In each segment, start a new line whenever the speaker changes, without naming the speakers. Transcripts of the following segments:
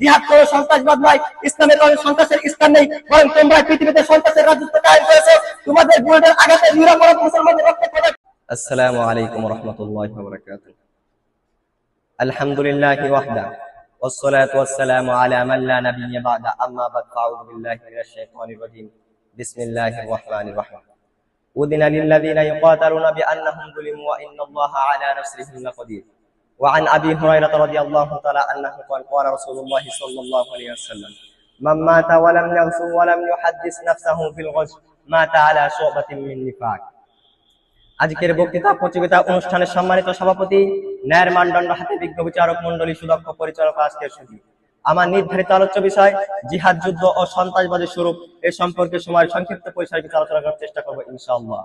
জিহাদ কোনো সন্ত্রাসবাদ নয় ইসলামের কোনো সন্ত্রাসের স্থান নেই বরং তোমরা পৃথিবীতে সন্ত্রাসের রাজত্ব কায়েম করেছো তোমাদের বুলেটের আঘাতে নিরাপরাধ মুসলমানদের রক্ত পড়ে
السلام عليكم ورحمة الله وبركاته الحمد لله وحده والصلاة والسلام على من لا نبي بعد أما بعد فأعوذ بالله من الشيطان الرجيم بسم الله الرحمن الرحيم أذن للذين يقاتلون بأنهم ظلموا وإن الله على نصرهم لقدير وعن أبي هريرة رضي الله تعالى عنه قال قال رسول الله صلى الله عليه وسلم من مات ولم يغزو ولم يحدث نفسه بالغزو مات على شعبة من نفاق আজকের বক্তৃতা প্রতিযোগিতা অনুষ্ঠানের সম্মানিত সভাপতি ন্যায়ের মানদণ্ড হাতে বিজ্ঞ বিচারক মন্ডলী সুদক্ষ পরিচালক আজকের সুদী আমার নির্ধারিত আলোচ্য বিষয় জিহাদ যুদ্ধ ও সন্ত্রাসবাদের স্বরূপ এ সম্পর্কে সময়ের সংক্ষিপ্ত পরিসরে কিছু আলোচনা করার চেষ্টা করবো ইনশাআল্লাহ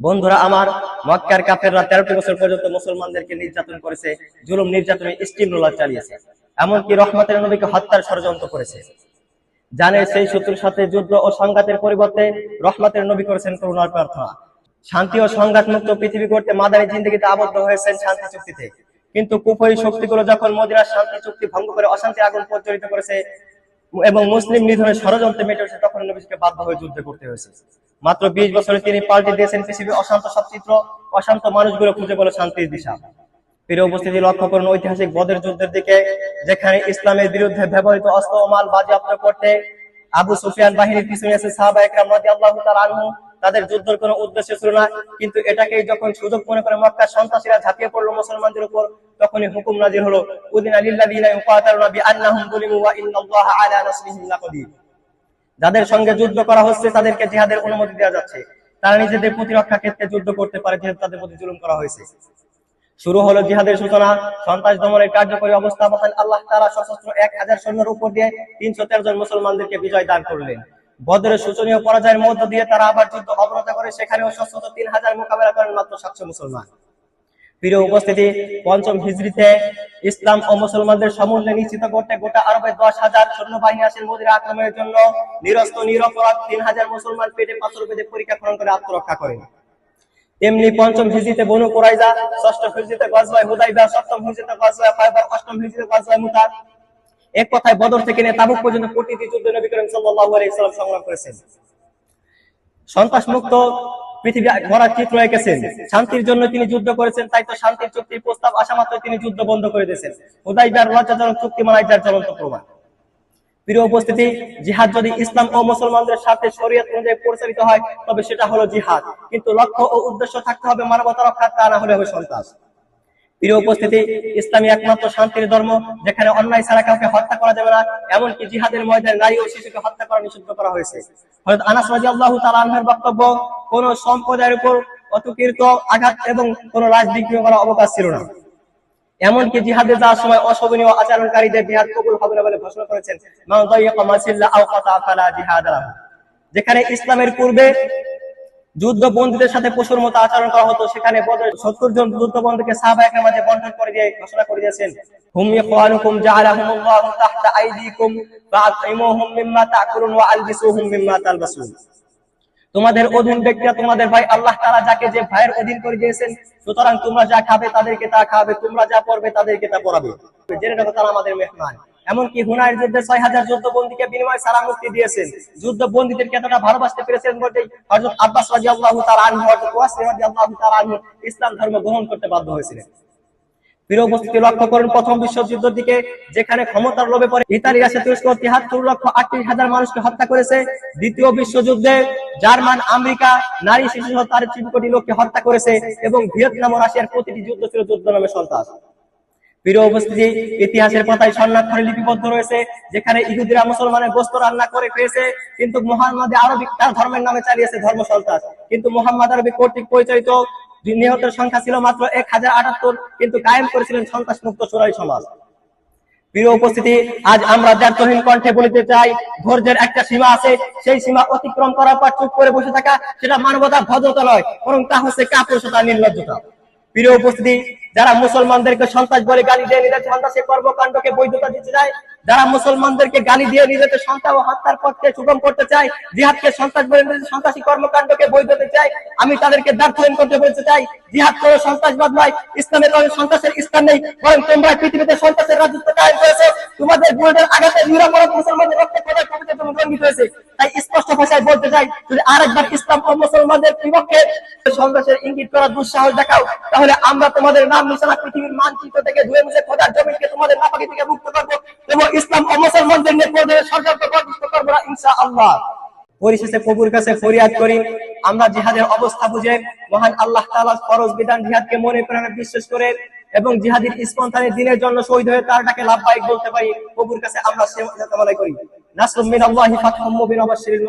বন্ধুরা, আমার মক্কার কাফেররা তেরোটি বছর পর্যন্ত মুসলমানদেরকে নির্যাতন করেছে, জুলুম, নির্যাতনে স্টিম রোলার চালিয়েছে, এমনকি রহমতের নবীকে হত্যার ষড়যন্ত্র করেছে। জানে সেই শত্রুর সাথে যুদ্ধ ও সংঘাতের পরিবর্তে রহমতের নবী করেছেন করুণার প্রার্থনা। শান্তি ও সংঘাত মুক্ত পৃথিবী করতে মাদানী জিন্দগিতে আবদ্ধ হয়েছেন শান্তি চুক্তিতে। কিন্তু কুফরি শক্তিগুলো যখন মদিনার শান্তি চুক্তি ভঙ্গ করে অশান্তি আগুন প্রজ্বলিত করেছে এবং মুসলিম নিধনের ষড়যন্ত্রে মেটে হয়েছে তখন নবীকে বাধ্য হয়ে যুদ্ধ করতে হয়েছে। মাত্র বিশ বছরে তিনি পাল্টে দিয়েছেন পৃথিবীর অশান্ত সবচিত্র, অশান্ত মানুষগুলো খুঁজে পেল শান্তির দিশা। প্রিয় উপস্থিতি লক্ষ্য করুন ঐতিহাসিক বদের যুদ্ধের দিকে, যেখানে ইসলামের বিরুদ্ধে ব্যবহৃত অস্ত্র ও মাল বাজেয়াপ্ত করতে আবু সুফিয়ান বাহিনীর পিছনে আছে সাহাবা একরাম রাদিয়াল্লাহু তাআলা আনহু তাদের যুদ্ধের কোনো উদ্দেশ্য ছিল না। কিন্তু এটাকে যখন সুযোগ মনে করে মক্কার সন্ত্রাসীরা ঝাঁপিয়ে পড়ল মুসলমানদের উপর, তখনই হুকুম নাজির হলো, উদিনা লিল্লাযিনা ইউকাতালুনা বিআন্নাহুম যুলিমু ওয়া ইন্নাল্লাহা আলা নাসরিহিম লাকাদির যাদের সঙ্গে যুদ্ধ করা হচ্ছে, তাদেরকে জিহাদের অনুমতি দেওয়া যাচ্ছে। তারা নিজেদের প্রতিরক্ষা ক্ষেত্রে যুদ্ধ করতে পারে, যেহেতু তাদের প্রতি জুলুম করা হয়েছে। শুরু হলো জিহাদের সূচনা। সন্ত্রাস দমনের কার্যকরী অবস্থা অবস্থান আল্লাহ তারা সশস্ত্র এক হাজার সৈন্যের উপর দিয়ে তিনশো তেরো জন মুসলমানদেরকে বিজয় দান করলেন। বদরের শোচনীয় পরাজয়ের মধ্য দিয়ে তারা আবার যুদ্ধ অবরত করে, সেখানেও সশস্ত্র তিন হাজার মোকাবেলা করেন মাত্র সাতশো মুসলমান। প্রিয় উপস্থিতি, পঞ্চম হিজড়িতে ইসলাম ও মুসলমানদের সমূল্য নিশ্চিত করতে গোটা আরবে দশ হাজার সৈন্যবাহিনী আসেন মদিরা আক্রমণের জন্য। নিরস্ত, নিরপরাধ তিন হাজার মুসলমান পেটে পাথর বেঁধে পরীক্ষা খনন করে আত্মরক্ষা করেন তেমনি পঞ্চম হিজরিতে বনু কোরাইজা, ষষ্ঠ হিজরিতে গজওয়ায় হুদাইবা সপ্তম হিজরিতে গজওয়ায় ফাইবার, অষ্টম হিজরিতে গজওয়ায় মুতা এক কথায় বদর থেকে নিয়ে তাবুক পর্যন্ত প্রতিটি যুদ্ধ নবী করিম সাল্লাল্লাহু আলাইহি সাল্লাম সংগ্রাম করেছেন। সন্ত্রাস মুক্ত পৃথিবী গড়ার চিত্র এঁকেছেন। শান্তির জন্য তিনি যুদ্ধ করেছেন, তাই তো শান্তির চুক্তির প্রস্তাব আসা মাত্র তিনি যুদ্ধ বন্ধ করে দিয়েছেন। হুদাইবার লজ্জাজনক চুক্তি মানায় যার জ্বলন্ত প্রমাণ। প্রিয় উপস্থিতি, জিহাদ যদি ইসলাম ও মুসলমানদের সাথে শরীয়ত অনুযায়ী পরিচালিত হয়, তবে সেটা হলো জিহাদ। কিন্তু লক্ষ্য ও উদ্দেশ্য থাকতে হবে মানবতা রক্ষা তা না হলে হবে সন্ত্রাস। প্রিয় উপস্থিতি, ইসলামী একমাত্র শান্তির ধর্ম, যেখানে অন্যায় ছাড়া কাউকে হত্যা করা যাবে না, এমনকি জিহাদের ময়দানে নারী ও শিশুকে হত্যা করা নিষিদ্ধ করা হয়েছে আনাস রাদিয়াল্লাহু তাআলা আনহুর বক্তব্য, কোন সম্প্রদায়ের উপর অতকীর্ত আঘাত এবং কোন রাজনীতি করার অবকাশ ছিল না এমনকি জিহাদে যাওয়ার সময় অশোভনীয় আচরণকারীদের জিহাদ কবুল হবে না বলে ঘোষণা করেছেন। যেখানে ইসলামের পূর্বে যুদ্ধ বন্দীদের সাথে পশুর মতো আচরণ করা হতো। সেখানে সত্তর জন যুদ্ধ বন্দীকে সাহাবাহিকের মাঝে বন্টন করে দিয়ে ঘোষণা করে দিয়েছেন তোমাদের অধীন ব্যক্তিরা তোমাদের ভাই আল্লাহ তাআলা যাকে যে ভাইয়ের অধীন করে দিয়েছেন, সুতরাং তোমরা যা খাবে তাদেরকে তা খাবে, তোমরা যা পড়বে তাদেরকে তা পড়াবে। জেনে রাখো তারা আমাদের মেহমান। এমনকি হুনাইয়ের যুদ্ধে ছয় হাজার যুদ্ধ বন্দীকে বিনিময় সারা মুক্তি দিয়েছেন। যুদ্ধ বন্দীদেরকে এতটা ভালোবাসতে পেরেছেন বলতে হযরত আব্বাস রাদিয়াল্লাহু তাআলা আনহু, হযরত ওয়াসি ইসলাম ধর্ম গ্রহণ করতে বাধ্য হয়েছিলেন। লক্ষ্য প্রথম বিশ্বযুদ্ধের দিকে যেখানে ক্ষমতার লোভে পড়ে ইতালি রাশিয়া তুরস্ক লক্ষ আটত্রিশ হাজার মানুষকে হত্যা করেছে। দ্বিতীয় বিশ্বযুদ্ধে জার্মান, আমেরিকা, নারী শিশু সহ তার কোটি লোককে হত্যা করেছে এবং ভিয়েতনাম ও রাশিয়ার প্রতিটি যুদ্ধ ছিল যুদ্ধ নামে সন্ত্রাস। ইতিহাসের পাতায় লিপিবদ্ধ রয়েছে, যেখানে ইহুদিরা মুসলমানের গোস্ত রান্না করে খেয়েছে, কিন্তু তার ধর্মের নামে চালিয়েছে ধর্ম সন্ত্রাস। কিন্তু মোহাম্মদ কর্তৃক পরিচালিত নিহতের সংখ্যা ছিল মাত্র এক হাজার আটাত্তর, কিন্তু কায়েম করেছিলেন সন্ত্রাস মুক্ত সমাজ। প্রিয় উপস্থিতি, আজ আমরা কণ্ঠে বলিতে চাই, ধৈর্যের একটা সীমা আছে, সেই সীমা অতিক্রম করার পর চুপ করে বসে থাকা, সেটা মানবতা ভদ্রতা নয়, বরং তা হচ্ছে কাপুরুষতা নির্লজ্জতা। প্রিয় উপস্থিতি যারা মুসলমানদেরকে সন্ত্রাস বলে গালি দেয় নিজের সন্ত্রাসী কর্মকাণ্ডকে বৈধতা দিতে চায়
যারা মুসলমানদেরকে গালি দিয়ে নিজেদের সন্তান ও হত্যার পথকে সুগম করতে চায়, জিহাদকে সন্ত্রাস সন্ত্রাসী কর্মকাণ্ডকে বৈধ হতে চায়, আমি তাদেরকে দার্থহীন করতে বলতে চাই জিহাদ কোনো সন্ত্রাসবাদ নয়, ইসলামের সন্ত্রাসের স্থান নেই, বরং তোমরা পৃথিবীতে সন্ত্রাসের রাজত্ব কায়েম করেছ। তোমাদের বুলেটের আঘাতে নিরাপরাধ মুসলমানদের রক্তে খোদার পবিত্র তুমি রঞ্জিত হয়েছে। তাই স্পষ্ট ভাষায় বলতে চাই, যদি আরেকবার ইসলাম ও মুসলমানদের বিপক্ষে সন্ত্রাসের ইঙ্গিত করার দুঃসাহস দেখাও, তাহলে আমরা তোমাদের নাম নিশানা পৃথিবীর মানচিত্র থেকে ধুয়ে মুছে খোদার জমিনকে তোমাদের নাপাকি থেকে মুক্ত করব। এবং ইসলাম ও মুসলমানদের নেতৃত্বে সরকারকে প্রতিষ্ঠিত করব না, ইনশাআল্লাহ। পরিশেষে প্রভুর কাছে ফরিয়াদ করি, আমরা জিহাদের অবস্থা বুঝে মহান আল্লাহ তাআলা ফরজ বিধান জিহাদকে মনে প্রাণে বিশ্বাস করে এবং জিহাদির স্পন্থানে দিনের জন্য শহীদ হয়ে তারটাকে লাভবাহিক বলতে পারি, প্রভুর কাছে আমরা সে কামনা করি। নাসরুম মিনাল্লাহি ফাতহুম মুবিন ওয়া বাশশিরিল